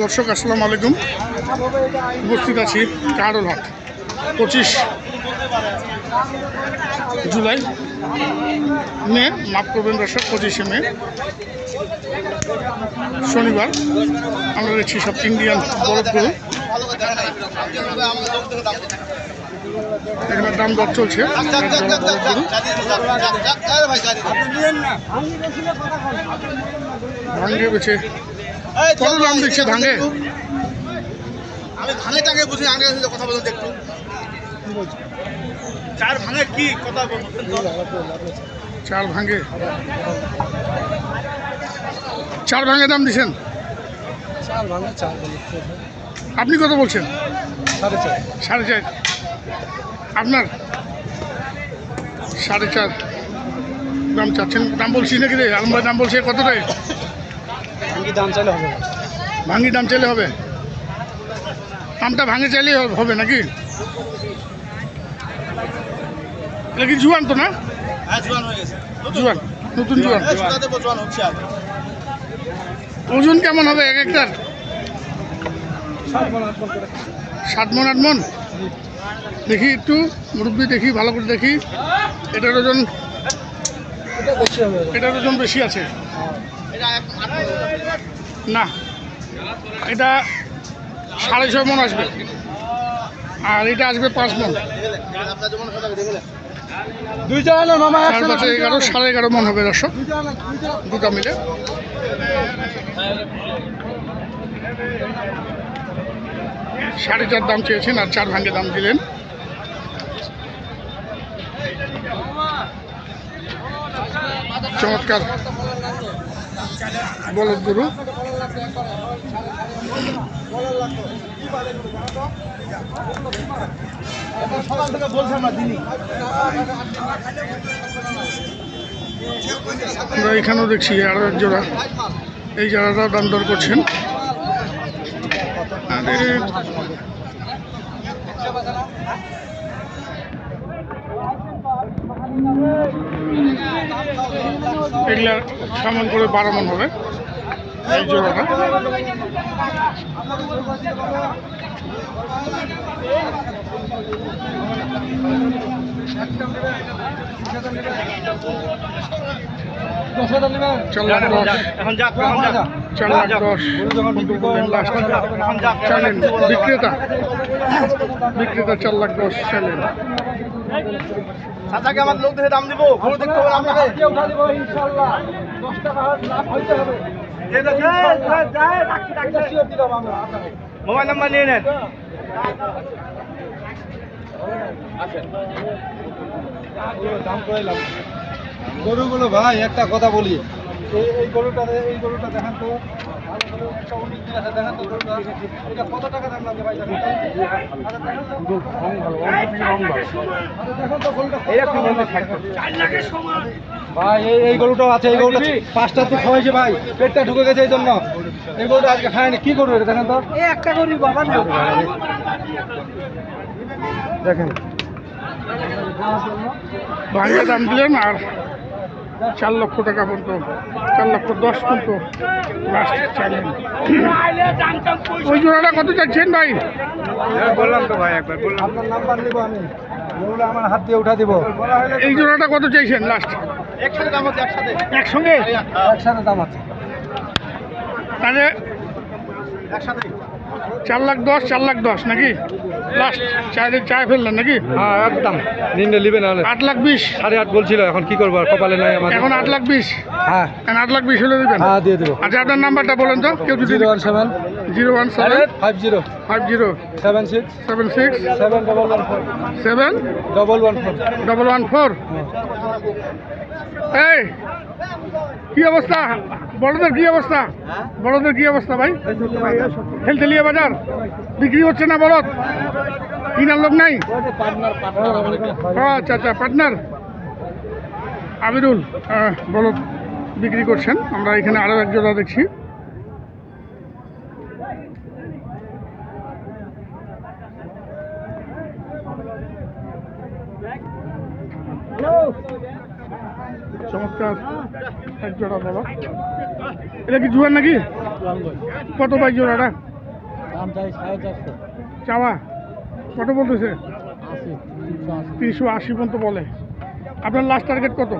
দর্শক আসসালামু আলাইকুম উপস্থিত আছি কারোরহাট পঁচিশ জুলাই মে মাফ করবেন দর্শক পঁচিশে মে শনিবার আমরা দেখছি সব ইন্ডিয়ান বরফ গরু এখানে দাম দর চলছে বরফ ভাঙ্গে বেছে কত দাম দিচ্ছে ভাঙ্গে? আমি ভাঙে টাঙে বুঝি আগে কথা বলুন একটু চার ভাঙে কি কথা চার ভাঙ্গে। চার ভাঙ্গে দাম দিছেন চার ভাঙে চার আপনি কত বলছেন? সাড়ে চার। সাড়ে চার। আপনার? সাড়ে চার। দাম চাচ্ছেন? দাম বলছি নাকি রে? আলম ভাই দাম বলছে কত রে আমি দাম চাইলে হবে। না। ভাঙ্গি দাম চাইলে হবে? দামটা ভাঙে চাইলেই হবে- নাকি? এটা কি জুয়ান তো না? হ্যাঁ জোয়ান হয়ে নতুন? জুয়ান ওজন কেমন হবে এক একটার? সাত মন আট মন? দেখি একটু মুরব্বী দেখি ভালো করে দেখি। এটার ওজন এটা এটার ওজন বেশি আছে। না, এটা সাড়ে ছয় মন আসবে। আর এটা আসবে পাঁচ মন। এগারো, সাড়ে এগারো মন হবে দর্শক, দুটা মিলে। সাড়ে চার দাম চেয়েছেন আর চার ভাঙ্গে দাম দিলেন। চমৎকার। বলদ গরু। আমরা এখানেও দেখছি আরও এক জোড়া। এই জোড়াটাও দাম দর করছেন। এগুলা সামান করে বারো মন হবে। এই জোড়াটা। চার লাখ দশ চার দশ বিক্রেতা। বিক্রেতা চার লাখ দশ চাইলেন চাচাকে আমার লোক দেখে দাম দিব গরু দেখতে হবে আপনাকে ইনশাল্লাহ। দশ টাকা লাভ হইতে হবে। মোবাইল নাম্বার নিয়ে নেন। গরুগুলো ভাই একটা কথা বলি। এই এই গরুটা এই গরুটা দেখান তো ভাই এই এই গরুটাও আছে এই গরুটা পাঁচটা তো খাওয়াইছে ভাই পেটটা ঢুকে গেছে এই জন্য এই গরুটা আজকে খায়নি কি করব এটা দেখেন। তো একটা গরু বাবা দেখেন আর চার লক্ষ টাকা পর্যন্ত চার লক্ষ দশ পর্যন্ত ওই জোড়াটা কত চাচ্ছেন ভাই? বললাম তো ভাই একবার বললাম। আপনার নাম্বার নিব আমি। আমার হাত দিয়ে উঠা দিব। এই জোড়াটা কত চাইছেন লাস্ট একসাথে দাম হচ্ছে একসাথে। একসঙ্গে? একসাথে দাম আছে। তাহলে একসাথে। চার লাখ দশ চার লাখ দশ নাকি? লাস্ট চায় চায় ফেললেন নাকি? হ্যাঁ একদম। নিন্দে নিবে না আট লাখ বিশ। সাড়ে আট বলছিল এখন কি করব আর কপালে নাই আমার এখন আট লাখ বিশ। হ্যাঁ। আট লাখ বিশ হলে দেবেন? হ্যাঁ দিয়ে দেবো। আচ্ছা আপনার নাম্বারটা বলেন তো কেউ যদি zero one seven. Zero one seven. Five zero five zero seven six seven six seven double one four seven double one four double one four এই কি অবস্থা? বড়দের কি অবস্থা? বড়দের কি অবস্থা ভাই? হেলথেলিয়া বাজার বিক্রি হচ্ছে না বলদ কিনার লোক নাই? আচ্ছা আচ্ছা পার্টনার আবিরুল বলদ বিক্রি করছেন। আমরা এখানে আরও এক জোড়া দেখছি। চমৎকার। এক জোড়া বলদ এটা কি জুয়ার নাকি? কত পাই জোড়াটা চাওয়া? কত বলতেছে? তিনশো আশি। পর্যন্ত বলে। আপনার লাস্ট টার্গেট কত?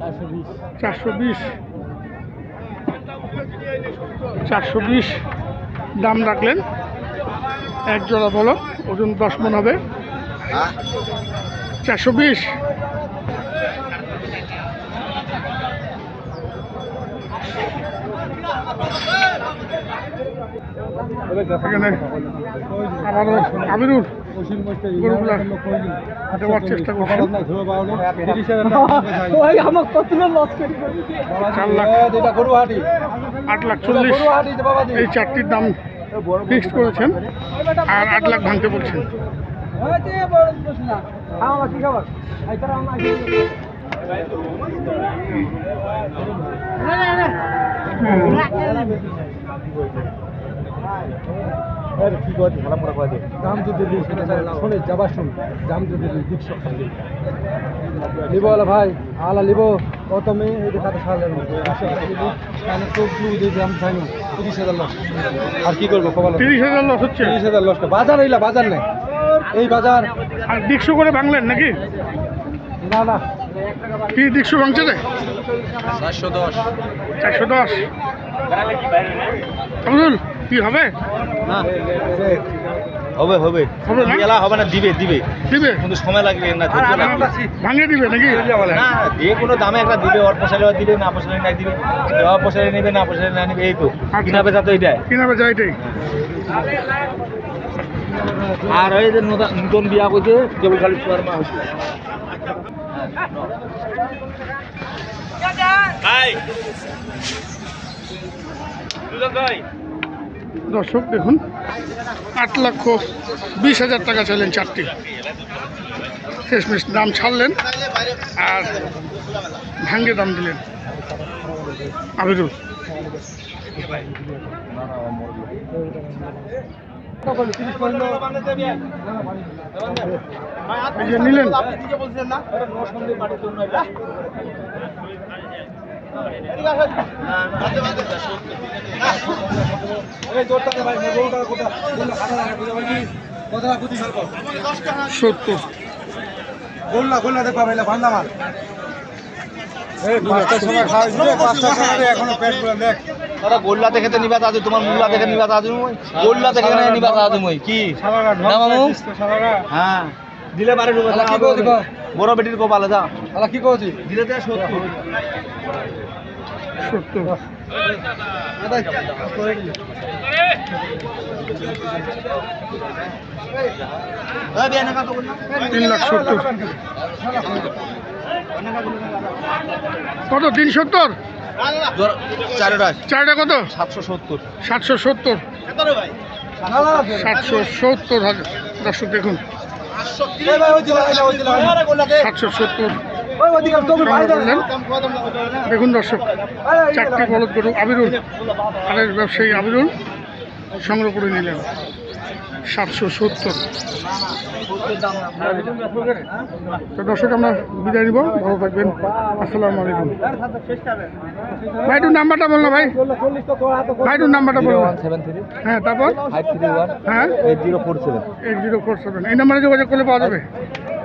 চারশো বিশ। চারশো বিশ। চারশো বিশ। দাম রাখলেন। এক জোড়া বলো ওজন দশ মন হবে। চারশো বিশ এখানে আবারও আমিরুল গরুগুলা দেওয়ার চেষ্টা করছেন চার লাখ এটা গরুহাটি আট লাখ চল্লিশ। এই চারটির দাম ফিক্সড করেছেন আর আট লাখ ভাঙতে বলছেন দাম যদি দিই সেটা শোনে যাবার শুন দাম যদি দিই দিক নিব হলো ভাই আলা নিব। কত মেয়ে চোখ ব্লু দিয়ে দাম চাই না তিরিশ হাজার লস আর কি করব কপাল তিরিশ হাজার লস হচ্ছে। তিরিশ হাজার লসটা বাজার এইলা বাজার নেই। এই বাজার আর দিকশো করে ভাঙলেন নাকি? না না। কি দিকশো ভাঙছে রে? চারশো দশ। চারশো দশ। কি হবে? হবে হবে। হবে না? এলা হবে না দিবে দিবে। দিবে? কিন্তু সময় লাগবে না। ভাঙিয়ে দিবে নাকি? না যে কোনো দামে একটা দিবে অর পোষালে দিবে না পোষালে না দিবে। অর পোষালে নেবে না পোষালে না নেবে এই তো। আচ্ছা। কিনা বেচা তো এটাই। কিনা বেচা এটাই। আর ওই যে নতুন নতুন বিয়া করছে কেবল খালি চুয়ার মা হচ্ছে। দর্শক, দেখুন, আট লক্ষ বিশ হাজার টাকা চাইলেন চারটি। শেষমেশ দাম ছাড়লেন আর ভাঙ্গে দাম দিলেন। আবিরুল নিলেন। সত্তর। গোল্লা গোল্লা দেখবা ভাইলা ভান্ডা মার পাঁচটার সময় খাওয়া দিলে পাঁচটার সময় এখনও পেট পুরো দেখ। দাদা গোল্লা দেখে তো নিবা দাদু তোমার মুল্লা দেখে নিবা দাদু গোল্লা দেখে না নিবা দাদু মই কি? সারারা না মামু? সারারা হ্যাঁ। দিলে পারে? বড় বেটির কপালে যা। আলা কি কইছি দিলে তো সত্যি। সত্তর তিন লাখ সত্তর। কত তিন সত্তর? চারটা চারটা কত? সাতশো সত্তর। সাতশো সত্তর। সাতশো সত্তর হাজার। দর্শক দেখুন। সাতশো সত্তর। দেখুন দর্শক চারটি বলদ গরু আবিরুল আরেক ব্যবসায়ী আবিরুল সংগ্রহ করে নিলেন। সাতশো সত্তর। তো দর্শক আমরা বিদায় নিব। ভালো থাকবেন। আসসালামু আলাইকুম। ভাই একটু নাম্বারটা বল না ভাই। চল্লিশ তো তোর হাতে ভাই একটু নাম্বারটা বল সেভেন থ্রি। হ্যাঁ তারপর হ্যাঁ? Eight zero four seven. Eight zero four seven. এই নাম্বারে যোগাযোগ করলে পাওয়া যাবে।